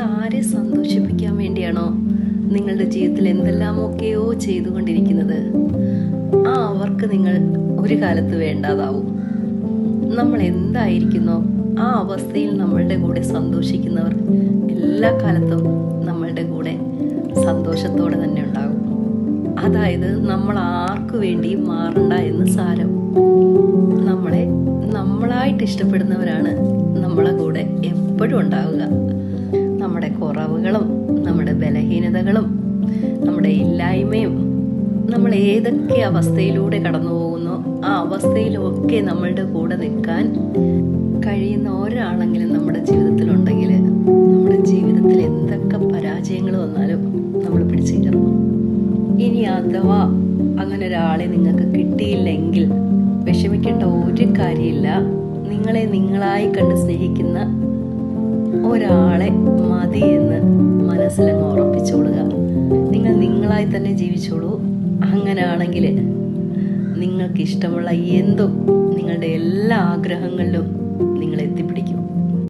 ആരെ സന്തോഷിപ്പിക്കാൻ വേണ്ടിയാണോ നിങ്ങളുടെ ജീവിതത്തിൽ എന്തെല്ലാമൊക്കെയോ ചെയ്തുകൊണ്ടിരിക്കുന്നത്? ആ അവർക്ക് നിങ്ങൾ ഒരു കാലത്ത് വേണ്ടാതാവും. നമ്മൾ എന്തായിരിക്കുന്നോ ആ അവസ്ഥയിൽ നമ്മളുടെ കൂടെ സന്തോഷിക്കുന്നവർ എല്ലാ കാലത്തും നമ്മളുടെ കൂടെ സന്തോഷത്തോടെ തന്നെ ഉണ്ടാകും. അതായത് നമ്മൾ ആർക്കു വേണ്ടിയും മാറണ്ട എന്ന് സാരം. നമ്മളെ നമ്മളായിട്ട് ഇഷ്ടപ്പെടുന്നവരാണ് നമ്മളെ കൂടെ എപ്പോഴും ഉണ്ടാവുക. നമ്മുടെ കുറവുകളും നമ്മുടെ ബലഹീനതകളും നമ്മുടെ ഇല്ലായ്മയും നമ്മൾ ഏതൊക്കെ അവസ്ഥയിലൂടെ കടന്നു പോകുന്നോ ആ അവസ്ഥയിലൊക്കെ നമ്മളുടെ കൂടെ നിൽക്കാൻ കഴിയുന്ന ഒരാളെങ്കിലും നമ്മുടെ ജീവിതത്തിലുണ്ടെങ്കിൽ നമ്മുടെ ജീവിതത്തിൽ എന്തൊക്കെ പരാജയങ്ങൾ വന്നാലും നമ്മൾ പിടിച്ചു ഇനി അഥവാ അങ്ങനെ ഒരാളെ നിങ്ങൾക്ക് കിട്ടിയില്ലെങ്കിൽ വിഷമിക്കേണ്ട ഒരു കാര്യമില്ല. നിങ്ങളെ നിങ്ങളായി കണ്ട് സ്നേഹിക്കുന്ന ഒരാളെ മതി എന്ന് മനസ്സിലങ്ങ് ഉറപ്പിച്ചോളുക. നിങ്ങൾ നിങ്ങളായി തന്നെ ജീവിച്ചോളൂ. അങ്ങനെയാണെങ്കിൽ നിങ്ങൾക്ക് ഇഷ്ടമുള്ള എന്തും നിങ്ങളുടെ എല്ലാ ആഗ്രഹങ്ങളിലും